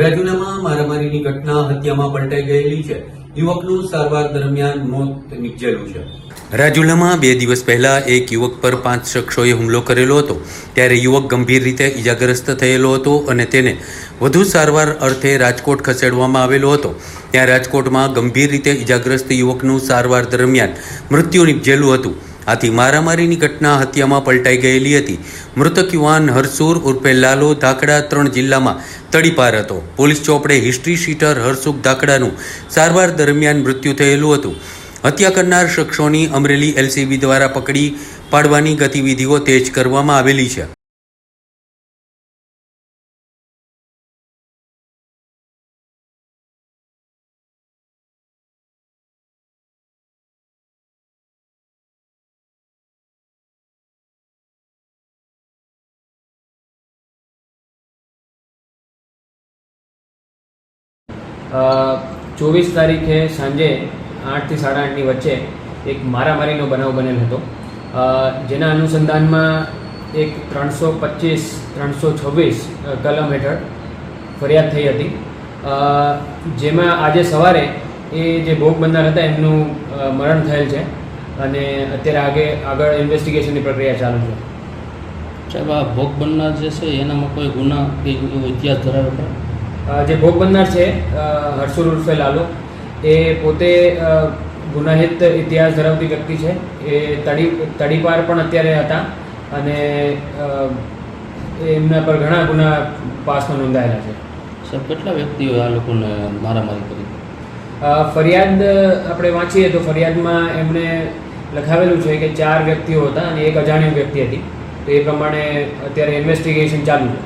રાજુલામાં મારામારીની ઘટના હત્યામાં પલટાઈ ગયેલી છે. યુવકનું સારવાર દરમિયાન મોત નીપજેલું છે. રાજુલામાં બે દિવસ પહેલા એક યુવક પર પાંચ શખ્સોએ હુમલો કરેલો હતો. ત્યારે યુવક ગંભીર રીતે ઈજાગ્રસ્ત થયેલો હતો અને તેને વધુ સારવાર અર્થે રાજકોટ ખસેડવામાં આવેલો હતો. ત્યાં રાજકોટમાં ગંભીર રીતે ઈજાગ્રસ્ત યુવકનું સારવાર દરમિયાન મૃત્યુ નીપજેલું હતું. આથી મારામારીની ઘટના હત્યામાં પલટાઈ ગયેલી હતી. મૃતક યુવાન હરસુર ઉર્ફે લાલો ધાકડા ત્રણ જિલ્લામાં તડીપાર હતો. પોલીસ ચોપડે હિસ્ટ્રી શીટર હરસુખ ધાકડાનું સારવાર દરમિયાન મૃત્યુ થયેલું હતું. હત્યા કરનાર શખ્સોની અમરેલી એલસીબી દ્વારા પકડી પાડવાની ગતિવિધિઓ તેજ કરવામાં આવેલી છે. ચોવીસ તારીખે સાંજે આઠથી સાડા આઠની વચ્ચે એક મારામારીનો બનાવ બનેલ હતો. જેના અનુસંધાનમાં એક ત્રણસો પચીસ, ત્રણસો છવ્વીસ કલમ હેઠળ ફરિયાદ થઈ હતી. જેમાં આજે સવારે એ જે ભોગ બનનાર હતા એમનું મરણ થયેલ છે અને અત્યારે આગે, આગળ ઇન્વેસ્ટિગેશનની પ્રક્રિયા ચાલુ છે. સાહેબ, આ ભોગ બનનાર જે છે એનામાં કોઈ ગુના કે ઇતિહાસ ધરાવે ખરો? જે ભોગ બનનાર છે હર્ષુલ ઉર્ફે લાલુ એ પોતે ગુનાહિત ઇતિહાસ ધરાવતી વ્યક્તિ છે. એ તડી તડીપાર પણ અત્યારે હતા અને એમના પર ઘણા ગુના પાસમાં નોંધાયેલા છે. સર કેટલા વ્યક્તિઓ આ લોકોને મારામારી કરી? ફરિયાદ આપણે વાંચીએ તો ફરિયાદમાં એમણે લખાવેલું છે કે ચાર વ્યક્તિઓ હતા અને એક અજાણ્યો વ્યક્તિ હતી. તો એ પ્રમાણે અત્યારે ઇન્વેસ્ટિગેશન ચાલુ છે.